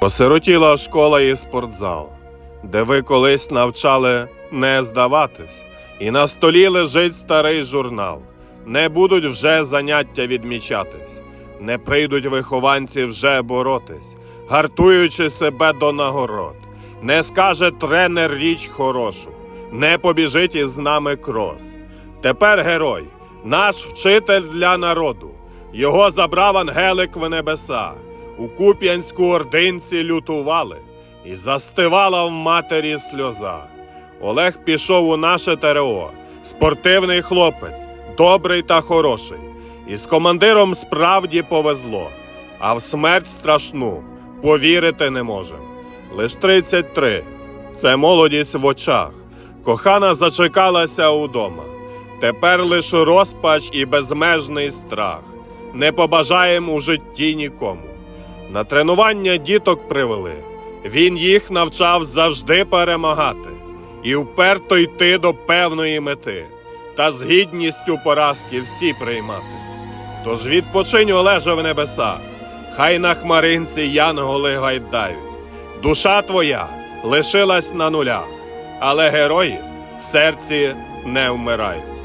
Посиротіла школа і спортзал, де ви колись навчали не здаватись, і на столі лежить старий журнал. Не будуть вже заняття відмічатись, не прийдуть вихованці вже боротись, гартуючи себе до нагород. Не скаже тренер річ хорошу, не побіжить із нами крос. Тепер герой, наш вчитель для народу. Його забрав ангелик в небеса. У Куп'янську ординці лютували, і застивала в матері сльоза. Олег пішов у наше ТРО, спортивний хлопець, добрий та хороший. І з командиром справді повезло, а в смерть страшну повірити не можем. Лиш 33 це молодість в очах. Кохана зачекалася удома. Тепер лиш розпач і безмежний страх. Не побажаєм у житті нікому. На тренування діток привели. Він їх навчав завжди перемагати і вперто йти до певної мети та з гідністю поразки всі приймати. Тож відпочинь Олеже в небесах, хай на хмаринці янголи гайдають. Душа твоя лишилась на нулях, але герої в серці не вмирають.